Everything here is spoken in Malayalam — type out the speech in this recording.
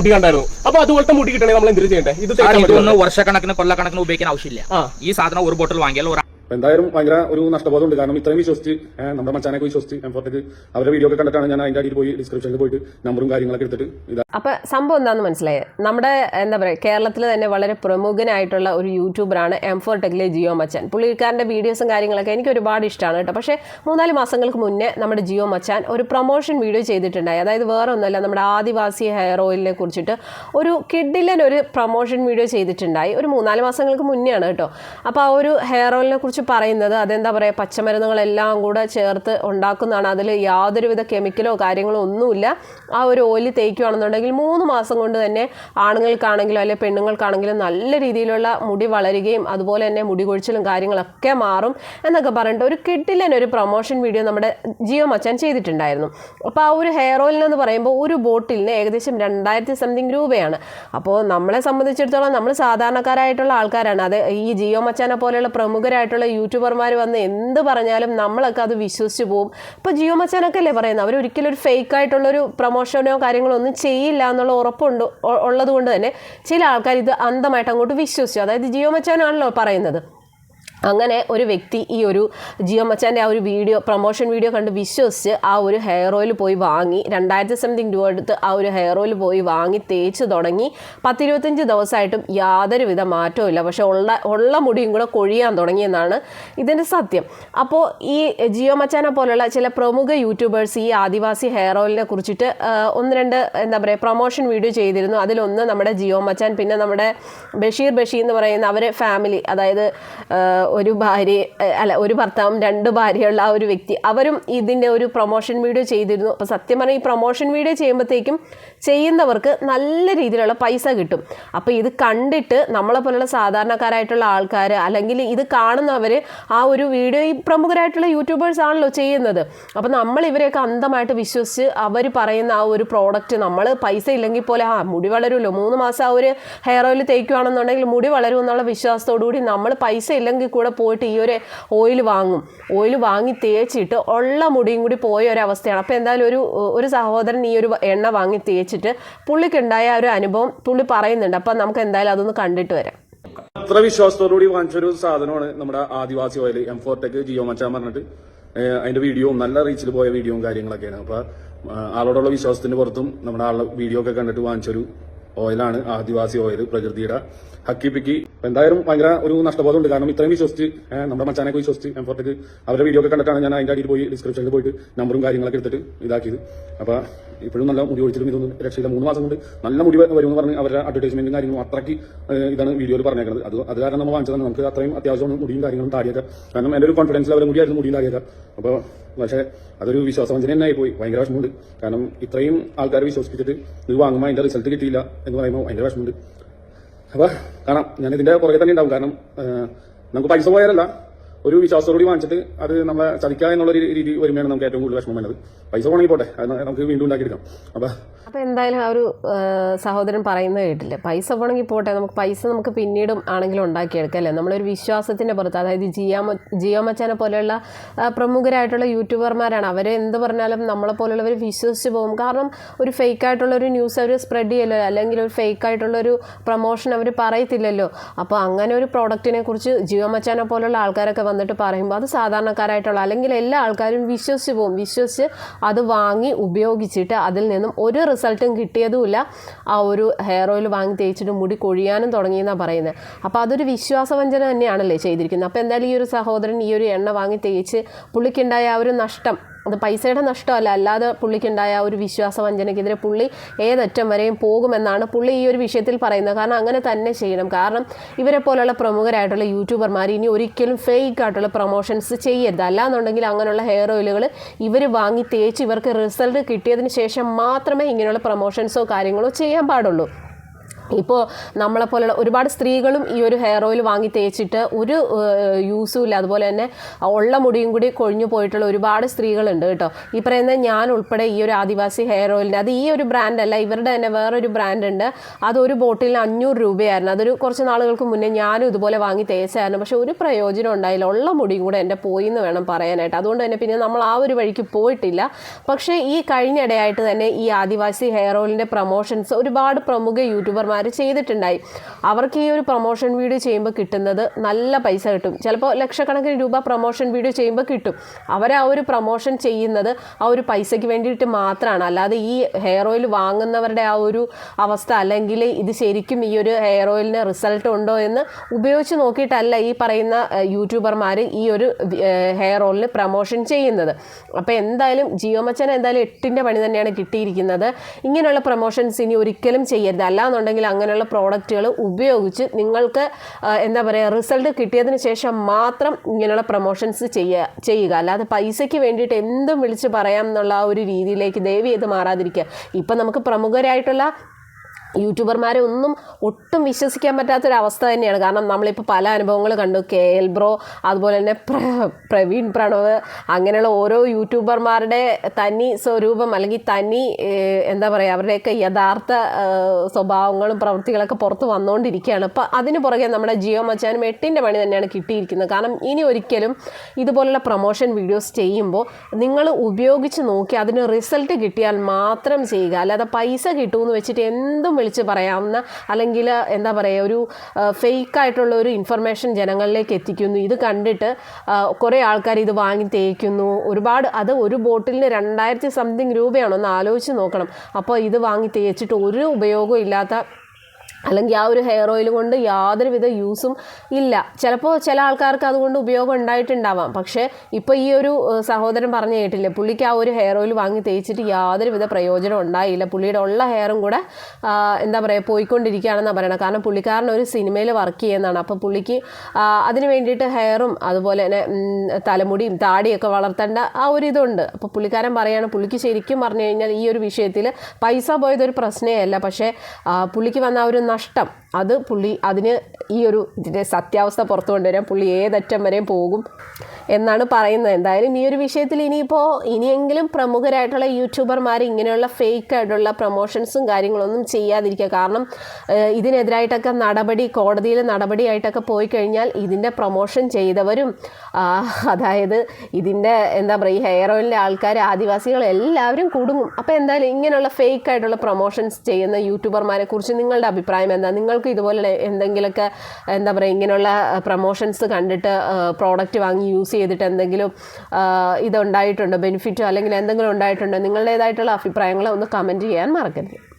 മുടി കണ്ടായിരുന്നു അപ്പൊ അതുപോലത്തെ മുടി കിട്ടണേ നമ്മൾ എന്തിനു ചെയ്യണ്ടേ ഇത്? വർഷക്കണക്കിന് കൊല്ലക്കണക്കിന് ഉപയോഗിക്കാൻ ആവശ്യമില്ല. ഈ സാധനം ഒരു ബോട്ടിൽ വാങ്ങിയാൽ ഒരു അപ്പൊ എന്തായാലും ഭയങ്കര ഒരു നഷ്ടബോധമുണ്ട്. കാരണം ഇത്രയും വിശ്വസിച്ച് നമ്മുടെ മച്ചാനൊക്കെ വിശ്വസിച്ച് എംഫോർട്ടേക്ക് അവരുടെ വീഡിയോ ഒക്കെ കണ്ടിട്ടാണ് ഞാൻ അതിന്റെ അടിയിൽ പോയി ഡിസ്ക്രിപ്ഷനിൽ പോയിട്ട് നമ്പറും കാര്യങ്ങളൊക്കെ എടുത്തിട്ട് ഇതാ. അപ്പം സംഭവം എന്താണെന്ന് മനസ്സിലായത് നമ്മുടെ എന്താ പറയുക കേരളത്തിൽ തന്നെ വളരെ പ്രമുഖനായിട്ടുള്ള ഒരു യൂട്യൂബറാണ് എം ഫോർ ടെക്കിലെ ജിയോ മച്ചാൻ. പുള്ളിക്കാരന്റെ വീഡിയോസും കാര്യങ്ങളൊക്കെ എനിക്ക് ഒരുപാട് ഇഷ്ടമാണ് കേട്ടോ. പക്ഷേ മൂന്നാൽ മാസങ്ങൾക്ക് മുന്നേ നമ്മുടെ ജിയോ മച്ചാൻ ഒരു പ്രൊമോഷൻ വീഡിയോ ചെയ്തിട്ടുണ്ടായി. അതായത് വേറെ ഒന്നുമല്ല നമ്മുടെ ആദിവാസി ഹെയർ ഓയിലിനെ കുറിച്ചിട്ട് ഒരു കിഡിലൻ ഒരു പ്രൊമോഷൻ വീഡിയോ ചെയ്തിട്ടുണ്ടായി. ഒരു മൂന്നാൽ മാസങ്ങൾക്ക് മുന്നേ ആണ് കേട്ടോ. അപ്പോൾ ആ ഒരു ഹെയർ ഓയിലിനെ കുറിച്ച് പറയുന്നത് അതെന്താ പറയുക പച്ചമരുന്നുകളെല്ലാം കൂടെ ചേർത്ത് ഉണ്ടാക്കുന്നതാണ്. അതിൽ യാതൊരുവിധ കെമിക്കലോ കാര്യങ്ങളോ ഒന്നുമില്ല. ആ ഒരു ഓയിൽ തേക്കുകയാണെന്നുണ്ടെങ്കിൽ മൂന്ന് മാസം കൊണ്ട് തന്നെ ആണുങ്ങൾക്കാണെങ്കിലും അല്ലെങ്കിൽ പെണ്ണുങ്ങൾക്കാണെങ്കിലും നല്ല രീതിയിലുള്ള മുടി വളരുകയും അതുപോലെ തന്നെ മുടി കൊഴിച്ചിലും കാര്യങ്ങളൊക്കെ മാറും എന്നൊക്കെ പറഞ്ഞിട്ട് ഒരു കിട്ടിലൻ ഒരു പ്രൊമോഷൻ വീഡിയോ നമ്മുടെ ജിയോ മച്ചാൻ ചെയ്തിട്ടുണ്ടായിരുന്നു. അപ്പോൾ ആ ഒരു ഹെയർ ഓയിലിനെന്ന് പറയുമ്പോൾ ഒരു ബോട്ടിലിന് ഏകദേശം രണ്ടായിരത്തി സംതിങ് രൂപയാണ്. അപ്പോൾ നമ്മളെ സംബന്ധിച്ചിടത്തോളം നമ്മൾ സാധാരണക്കാരായിട്ടുള്ള ആൾക്കാരാണ്. അത് ഈ ജിയോ മച്ചാനെ പോലെയുള്ള പ്രമുഖരായിട്ടുള്ള യൂട്യൂബർമാർ വന്ന് എന്ത് പറഞ്ഞാലും നമ്മളൊക്കെ അത് വിശ്വസിച്ച് പോകും ഇപ്പോൾ ജിയോ മച്ചാനൊക്കെ അല്ലേ പറയുന്നത് അവരൊരിക്കലും ഒരു ഫേക്ക് ആയിട്ടുള്ളൊരു പ്രൊമോഷനോ കാര്യങ്ങളോ ഒന്നും ചെയ്യില്ല എന്നുള്ള ഉറപ്പുണ്ട് ഉള്ളത് കൊണ്ട് തന്നെ ചില ആൾക്കാർ ഇത് അന്ധമായിട്ട് അങ്ങോട്ട് വിശ്വസിച്ചു. അതായത് ജിയോ മച്ചാനാണല്ലോ പറയുന്നത്. അങ്ങനെ ഒരു വ്യക്തി ഈ ഒരു ജിയോ മച്ചാന്റെ ആ ഒരു വീഡിയോ പ്രൊമോഷൻ വീഡിയോ കണ്ട് വിശ്വസിച്ച് ആ ഒരു ഹെയർ ഓയിൽ പോയി വാങ്ങി രണ്ടായിരത്തി സംതിങ് രൂപ എടുത്ത് ആ ഒരു ഹെയർ ഓയിൽ പോയി വാങ്ങി തേച്ച് തുടങ്ങി. പത്തിരുപത്തഞ്ച് ദിവസമായിട്ടും യാതൊരുവിധ മാറ്റവും ഇല്ല. പക്ഷേ ഉള്ള ഉള്ള മുടിയും കൂടെ കൊഴിയാൻ തുടങ്ങിയെന്നാണ് ഇതിന്റെ സത്യം. അപ്പോൾ ഈ ജിയോ മച്ചാനെ പോലുള്ള ചില പ്രമുഖ യൂട്യൂബേഴ്സ് ഈ ആദിവാസി ഹെയർ ഓയിലിനെ കുറിച്ചിട്ട് ഒന്ന് രണ്ട് എന്താ പറയുക പ്രൊമോഷൻ വീഡിയോ ചെയ്തിരുന്നു. അതിലൊന്ന് നമ്മുടെ ജിയോ മച്ചാൻ പിന്നെ നമ്മുടെ ബഷീർ ബഷീർ എന്ന് പറയുന്ന അവരെ ഫാമിലി അതായത് ഒരു ഭാര്യ അല്ല ഒരു ഭർത്താവും രണ്ട് ഭാര്യയുള്ള ആ ഒരു വ്യക്തി. അവരും ഇതിന്റെ ഒരു പ്രൊമോഷൻ വീഡിയോ ചെയ്തിരുന്നു. അപ്പോൾ സത്യം പറഞ്ഞാൽ ഈ പ്രൊമോഷൻ വീഡിയോ ചെയ്യുമ്പോഴത്തേക്കും ചെയ്യുന്നവർക്ക് നല്ല രീതിയിലുള്ള പൈസ കിട്ടും. അപ്പോൾ ഇത് കണ്ടിട്ട് നമ്മളെ പോലുള്ള സാധാരണക്കാരായിട്ടുള്ള ആൾക്കാർ അല്ലെങ്കിൽ ഇത് കാണുന്നവർ ആ ഒരു വീഡിയോ ഈ പ്രമുഖരായിട്ടുള്ള യൂട്യൂബേഴ്സ് ആണല്ലോ ചെയ്യുന്നത്. അപ്പോൾ നമ്മൾ ഇവരെയൊക്കെ അന്ധമായിട്ട് വിശ്വസിച്ച് അവർ പറയുന്ന ആ ഒരു പ്രോഡക്റ്റ് നമ്മൾ പൈസ ഇല്ലെങ്കിൽ പോലെ ആ മുടി വളരുമല്ലോ മൂന്ന് മാസം ആ ഒരു ഹെയർ ഓയിൽ തേക്കുകയാണെന്നുണ്ടെങ്കിൽ മുടി വളരുമെന്നുള്ള വിശ്വാസത്തോടു കൂടി നമ്മൾ പൈസ ഇല്ലെങ്കിൽ കൂടെ പോയിട്ട് ഈ ഒരു ഓയിൽ വാങ്ങും. ഓയിൽ വാങ്ങി തേച്ചിട്ട് ഉള്ള മുടിയും കൂടി പോയ ഒരു അവസ്ഥയാണ്. അപ്പോൾ എന്തായാലും ഒരു ഒരു സഹോദരൻ ഈ ഒരു എണ്ണ വാങ്ങി തേച്ചിട്ട് പുള്ളിക്കുണ്ടായ ഒരു അനുഭവം പുള്ളി പറയുന്നുണ്ട്. അപ്പം നമുക്ക് എന്തായാലും അതൊന്ന് കണ്ടിട്ട് വരാം. അത്ര വിശ്വാസത്തോടുകൂടി വാങ്ങിച്ചൊരു സാധനമാണ് നമ്മുടെ Adivasi oil M four tech Jiyo മച്ചാൻ പറഞ്ഞിട്ട്. അതിന്റെ വീഡിയോ നല്ല റീച്ചിൽ പോയ വീഡിയോയും കാര്യങ്ങളൊക്കെയാണ്. അപ്പൊ ആളോടുള്ള വിശ്വാസത്തിന് പുറത്തും നമ്മുടെ ആളുടെ വീഡിയോ ഒക്കെ കണ്ടിട്ട് വാങ്ങിച്ചൊരു ഓയിലാണ് ആദിവാസി ഓയിൽ പ്രകൃതിയുടെ ഹക്കി പിക്കി അപ്പൊ എന്തായാലും ഭയങ്കര ഒരു നഷ്ടബോധമുണ്ട്. കാരണം ഇത്രയും വിശ്വസിച്ച് നമ്മുടെ നമ്മുടെ പോയി വിശ്വസിച്ച് എം ഫോർടെക്ക് അവരുടെ വീഡിയോ ഒക്കെ കണ്ടിട്ടാണ് ഞാൻ അതിന്റെ അടിയിൽ പോയി ഡിസ്ക്രിപ്ഷനിൽ പോയിട്ട് നമ്പറും കാര്യങ്ങളൊക്കെ എടുത്തിട്ട് ഇതാക്കിയത്. അപ്പൊ ഇപ്പോഴും നല്ല മുടി ഒഴിച്ചിട്ടും ഇതൊന്നും രക്ഷയില്ല. മൂന്ന് മാസം കൊണ്ട് നല്ല മുടി വരുമെന്ന് പറഞ്ഞ് അവരുടെ അഡ്വർടൈസ്മെന്റും കാര്യങ്ങളും അത്രയ്ക്ക് ഇതാണ് വീഡിയോയിൽ പറഞ്ഞേക്കുന്നത് അത് അത് കാരണം നമ്മൾ വാങ്ങിച്ചതാണ്. നമുക്ക് അത്രയും അത്യാവശ്യമാണ് മുടിയും കാര്യങ്ങളും താടിയൊക്കെ. കാരണം എന്റെ ഒരു കോൺഫിഡൻസിൽ അവരുടെ മുടിയായിരുന്നു മുടിയും താടിയൊക്കെ. അപ്പോൾ പക്ഷേ അതൊരു വിശ്വാസവഞ്ചന തന്നെ ആയിപ്പോയി. ഭയങ്കര വിഷമമുണ്ട്. കാരണം ഇത്രയും ആൾക്കാരെ വിശ്വസിപ്പിച്ചിട്ട് ഇത് വാങ്ങുമ്പോൾ അതിന്റെ റിസൾട്ട് കിട്ടിയില്ല എന്ന് പറയുമ്പോൾ ഭയങ്കര വിഷമമുണ്ട്. അപ്പൊ കാണാം. ഞാൻ ഇതിന്റെ പുറകെ തന്നെ ഉണ്ടാവും. കാരണം നമുക്ക് പൈസ പോയാലല്ല ഒരു വിശ്വാസത്തോടുകൂടി വാങ്ങിച്ചിട്ട് അത് നമ്മളെ ചതിക്കുക എന്നുള്ള രീതി വരുമ്പോഴാണ് നമുക്ക് ഏറ്റവും കൂടുതൽ വിഷമം വേണ്ടത് പൈസ പോകണമെങ്കിൽ പോട്ടെ. അത് നമുക്ക് വീണ്ടും ഉണ്ടാക്കിയെടുക്കാം. അപ്പൊ അപ്പോൾ എന്തായാലും ആ ഒരു സഹോദരൻ പറയുന്നത് കേട്ടില്ല. പൈസ പോകണമെങ്കിൽ പോട്ടെ നമുക്ക് പൈസ നമുക്ക് പിന്നീടും ആണെങ്കിലും ഉണ്ടാക്കിയെടുക്കാം അല്ലേ? നമ്മളൊരു വിശ്വാസത്തിന്റെ പുറത്ത് അതായത് ജിയോ ജിയോ മച്ചാനെ പോലെയുള്ള പ്രമുഖരായിട്ടുള്ള യൂട്യൂബർമാരാണ്. അവർ എന്ത് പറഞ്ഞാലും നമ്മളെ പോലുള്ളവർ വിശ്വസിച്ച് പോകും. കാരണം ഒരു ഫേക്ക് ആയിട്ടുള്ള ഒരു ന്യൂസ് അവർ സ്പ്രെഡ് ചെയ്യല്ലോ അല്ലെങ്കിൽ ഒരു ഫേക്ക് ആയിട്ടുള്ള ഒരു പ്രൊമോഷൻ അവർ പറയത്തില്ലല്ലോ. അപ്പോൾ അങ്ങനെ ഒരു പ്രോഡക്റ്റിനെ കുറിച്ച് ജിയോ മച്ചാനെ പോലുള്ള ആൾക്കാരൊക്കെ വന്നിട്ട് പറയുമ്പോൾ അത് സാധാരണക്കാരായിട്ടുള്ള അല്ലെങ്കിൽ എല്ലാ ആൾക്കാരും വിശ്വസിച്ച് പോകും. വിശ്വസിച്ച് അത് വാങ്ങി ഉപയോഗിച്ചിട്ട് അതിൽ നിന്നും ഒരു റിസൾട്ടും കിട്ടിയതുമില്ല. ആ ഒരു ഹെയർ ഓയിൽ വാങ്ങി തേച്ചിട്ട് മുടി കൊഴിയാനും തുടങ്ങിയെന്നാണ് പറയുന്നത് അപ്പോൾ അതൊരു വിശ്വാസവഞ്ചന തന്നെയാണല്ലേ ചെയ്തിരിക്കുന്നത്. അപ്പോൾ എന്തായാലും ഈ ഒരു സഹോദരൻ ഈ ഒരു എണ്ണ വാങ്ങി തേച്ച് പുള്ളിക്കുണ്ടായ ആ ഒരു നഷ്ടം അത് പൈസയുടെ നഷ്ടമല്ല അല്ലാതെ പുള്ളിക്കുണ്ടായ ഒരു വിശ്വാസവഞ്ചനയ്ക്കെതിരെ പുള്ളി ഏതറ്റം വരെയും പോകുമെന്നാണ് പുള്ളി ഈ ഒരു വിഷയത്തിൽ പറയുന്നത്. കാരണം അങ്ങനെ തന്നെ ചെയ്യണം. കാരണം ഇവരെ പോലുള്ള പ്രമുഖരായിട്ടുള്ള യൂട്യൂബർമാർ ഇനി ഒരിക്കലും ഫേക്ക് ആയിട്ടുള്ള പ്രൊമോഷൻസ് ചെയ്യരുത്. അല്ലാന്നുണ്ടെങ്കിൽ അങ്ങനെയുള്ള ഹെയർ ഓയിലുകൾ ഇവർ വാങ്ങി തേച്ച് ഇവർക്ക് റിസൾട്ട് കിട്ടിയതിന് ശേഷം മാത്രമേ ഇങ്ങനെയുള്ള പ്രൊമോഷൻസോ കാര്യങ്ങളോ ചെയ്യാൻ പാടുള്ളൂ. ഇപ്പോൾ നമ്മളെപ്പോലുള്ള ഒരുപാട് സ്ത്രീകളും ഈ ഒരു ഹെയർ ഓയിൽ വാങ്ങി തേച്ചിട്ട് ഒരു യൂസും ഇല്ല. അതുപോലെ തന്നെ ഉള്ള മുടിയും കൂടി കൊഴിഞ്ഞു പോയിട്ടുള്ള ഒരുപാട് സ്ത്രീകളുണ്ട് കേട്ടോ. ഈ പറയുന്ന ഞാൻ ഉൾപ്പെടെ ഈ ഒരു ആദിവാസി ഹെയർ ഓയിലിന്റെ അത് ഈ ഒരു ബ്രാൻഡ് അല്ല ഇവരുടെ തന്നെ വേറൊരു ബ്രാൻഡ് ഉണ്ട്. അതൊരു ബോട്ടിലിന് അഞ്ഞൂറ് രൂപയായിരുന്നു. അതൊരു കുറച്ച് നാളുകൾക്ക് മുന്നേ ഞാനും ഇതുപോലെ വാങ്ങി തേച്ചായിരുന്നു. പക്ഷെ ഒരു പ്രയോജനം ഉണ്ടായില്ല. ഉള്ള മുടിയും കൂടെ എന്റെ പോയി എന്ന് വേണം പറയാനായിട്ട്. അതുകൊണ്ട് തന്നെ പിന്നെ നമ്മൾ ആ ഒരു വഴിക്ക് പോയിട്ടില്ല. പക്ഷേ ഈ കഴിഞ്ഞിടെയായിട്ട് തന്നെ ഈ ആദിവാസി ഹെയർ ഓയിലിന്റെ പ്രൊമോഷൻസ് ഒരുപാട് പ്രമുഖ യൂട്യൂബർമാർ ചെയ്തിട്ടുണ്ടായി. അവർക്ക് ഈ ഒരു പ്രൊമോഷൻ വീഡിയോ ചെയ്യുമ്പോൾ കിട്ടുന്നത് നല്ല പൈസ കിട്ടും. ചിലപ്പോൾ ലക്ഷക്കണക്കിന് രൂപ പ്രൊമോഷൻ വീഡിയോ ചെയ്യുമ്പോൾ കിട്ടും. അവർ ആ ഒരു പ്രൊമോഷൻ ചെയ്യുന്നത് ആ ഒരു പൈസയ്ക്ക് വേണ്ടിയിട്ട് മാത്രമാണ് അല്ലാതെ ഈ ഹെയർ ഓയിൽ വാങ്ങുന്നവരുടെ ആ ഒരു അവസ്ഥ അല്ലെങ്കിൽ ഇത് ശരിക്കും ഈ ഒരു ഹെയർ ഓയിലിന് റിസൾട്ട് ഉണ്ടോ എന്ന് ഉപയോഗിച്ച് നോക്കിയിട്ടല്ല ഈ പറയുന്ന യൂട്യൂബർമാർ ഈ ഒരു ഹെയർ ഓയിലിന് പ്രൊമോഷൻ ചെയ്യുന്നത്. അപ്പോൾ എന്തായാലും ജിയോ മച്ചൻ എന്തായാലും എട്ടിന്റെ പണി തന്നെയാണ് കിട്ടിയിരിക്കുന്നത്. ഇങ്ങനെയുള്ള പ്രൊമോഷൻസ് ഇനി ഒരിക്കലും ചെയ്യരുത്. അല്ലാന്നുണ്ടെങ്കിൽ അങ്ങനെയുള്ള പ്രോഡക്റ്റുകൾ ഉപയോഗിച്ച് നിങ്ങൾക്ക് എന്താ പറയുക റിസൾട്ട് കിട്ടിയതിന് ശേഷം മാത്രം ഇങ്ങനെയുള്ള പ്രൊമോഷൻസ് ചെയ്യുക ചെയ്യുക. അല്ലാതെ പൈസയ്ക്ക് വേണ്ടിയിട്ട് എന്തും വിളിച്ച് പറയാം എന്നുള്ള ആ ഒരു രീതിയിലേക്ക് ദയവ് ചെയ്ത് മാറാതിരിക്കുക. ഇപ്പം നമുക്ക് പ്രമുഖരായിട്ടുള്ള യൂട്യൂബർമാരെ ഒന്നും ഒട്ടും വിശ്വസിക്കാൻ പറ്റാത്തൊരവസ്ഥ തന്നെയാണ്. കാരണം നമ്മളിപ്പോൾ പല അനുഭവങ്ങൾ കണ്ടു. കെ എൽ ബ്രോ അതുപോലെ തന്നെ പ്ര- പ്രവീൺ പ്രണവ് അങ്ങനെയുള്ള ഓരോ യൂട്യൂബർമാരുടെ തനി സ്വരൂപം അല്ലെങ്കിൽ തനി എന്താ പറയുക അവരുടെയൊക്കെ യഥാർത്ഥ സ്വഭാവങ്ങളും പ്രവൃത്തികളൊക്കെ പുറത്ത് വന്നുകൊണ്ടിരിക്കുകയാണ് അപ്പോൾ അതിന് പുറകെ നമ്മുടെ ജിയോ മച്ചാനും എട്ടിന്റെ പണി തന്നെയാണ് കിട്ടിയിരിക്കുന്നത്. കാരണം ഇനി ഒരിക്കലും ഇതുപോലുള്ള പ്രൊമോഷൻ വീഡിയോസ് ചെയ്യുമ്പോൾ നിങ്ങൾ ഉപയോഗിച്ച് നോക്കി അതിന് റിസൾട്ട് കിട്ടിയാൽ മാത്രം ചെയ്യുക. അല്ലാതെ പൈസ കിട്ടുമെന്ന് വെച്ചിട്ട് എന്തും വിളിച്ച് പറയാവുന്ന അല്ലെങ്കിൽ എന്താ പറയുക ഒരു ഫേക്ക് ആയിട്ടുള്ള ഒരു ഇൻഫർമേഷൻ ജനങ്ങളിലേക്ക് എത്തിക്കുന്നു. ഇത് കണ്ടിട്ട് കുറേ ആൾക്കാർ ഇത് വാങ്ങി തേക്കുന്നു. ഒരുപാട് അത് ഒരു ബോട്ടിലിന് രണ്ടായിരത്തി സംതിങ് രൂപയാണോ ഒന്ന് ആലോചിച്ച് നോക്കണം. അപ്പോൾ ഇത് വാങ്ങി തേച്ചിട്ട് ഒരു ഉപയോഗവും ഇല്ലാത്ത അല്ലെങ്കിൽ ആ ഒരു ഹെയർ ഓയിൽ കൊണ്ട് യാതൊരുവിധ യൂസും ഇല്ല. ചിലപ്പോൾ ചില ആൾക്കാർക്ക് അതുകൊണ്ട് ഉപയോഗം ഉണ്ടായിട്ടുണ്ടാവാം. പക്ഷേ ഇപ്പോൾ ഈ ഒരു സഹോദരൻ പറഞ്ഞു കേട്ടില്ലേ പുള്ളിക്ക് ആ ഒരു ഹെയർ ഓയിൽ വാങ്ങി തേച്ചിട്ട് യാതൊരുവിധ പ്രയോജനം ഉണ്ടായില്ല. പുള്ളിയുടെ ഉള്ള ഹെയറും കൂടെ എന്താ പറയുക പോയിക്കൊണ്ടിരിക്കുകയാണെന്നാണ് പറയണത് കാരണം പുള്ളിക്കാരൻ ഒരു സിനിമയിൽ വർക്ക് ചെയ്യുന്നതാണ്. അപ്പോൾ പുള്ളിക്ക് അതിന് വേണ്ടിയിട്ട് ഹെയറും അതുപോലെ തന്നെ തലമുടിയും താടിയൊക്കെ വളർത്തേണ്ട ആ ഒരു ഇതുണ്ട്. അപ്പോൾ പുള്ളിക്കാരൻ പറയാണ് പുള്ളിക്ക് ശരിക്കും പറഞ്ഞു കഴിഞ്ഞാൽ ഈ ഒരു വിഷയത്തിൽ പൈസ പോയതൊരു പ്രശ്നമേ അല്ല. പക്ഷേ പുള്ളിക്ക് വന്ന ആ ഒരു നഷ്ടം. അത് പുള്ളി അതിന് ഈ ഒരു ഇതിന്റെ സത്യാവസ്ഥ പുറത്തു കൊണ്ടുവരാൻ പുള്ളി ഏതറ്റം വരെയും പോകും എന്നാണ് പറയുന്നത്. എന്തായാലും ഈ ഒരു വിഷയത്തിൽ ഇനിയിപ്പോൾ ഇനിയെങ്കിലും പ്രമുഖരായിട്ടുള്ള യൂട്യൂബർമാർ ഇങ്ങനെയുള്ള ഫേക്ക് ആയിട്ടുള്ള പ്രൊമോഷൻസും കാര്യങ്ങളൊന്നും ചെയ്യാതിരിക്കുക. കാരണം ഇതിനെതിരായിട്ടൊക്കെ നടപടി കോടതിയിൽ നടപടിയായിട്ടൊക്കെ പോയി കഴിഞ്ഞാൽ ഇതിന്റെ പ്രൊമോഷൻ ചെയ്തവരും അതായത് ഇതിന്റെ എന്താ പറയുക ഈ ഹെയർ ഓയിലിന്റെ ആൾക്കാർ ആദിവാസികൾ എല്ലാവരും കുടുങ്ങും. അപ്പോൾ എന്തായാലും ഇങ്ങനെയുള്ള ഫേക്ക് ആയിട്ടുള്ള പ്രൊമോഷൻസ് ചെയ്യുന്ന യൂട്യൂബർമാരെ കുറിച്ച് നിങ്ങളുടെ അഭിപ്രായം എന്താ? നിങ്ങൾക്ക് ഇതുപോലെ എന്തെങ്കിലുമൊക്കെ എന്താ പറയുക ഇങ്ങനെയുള്ള പ്രൊമോഷൻസ് കണ്ടിട്ട് പ്രോഡക്റ്റ് വാങ്ങി യൂസ് ചെയ്തിട്ട് എന്തെങ്കിലും ഇതുണ്ടായിട്ടുണ്ടോ ബെനിഫിറ്റോ അല്ലെങ്കിൽ എന്തെങ്കിലും ഉണ്ടായിട്ടുണ്ടോ നിങ്ങളുടേതായിട്ടുള്ള അഭിപ്രായങ്ങൾ ഒന്ന് കമന്റ് ചെയ്യാൻ മറക്കരുത്.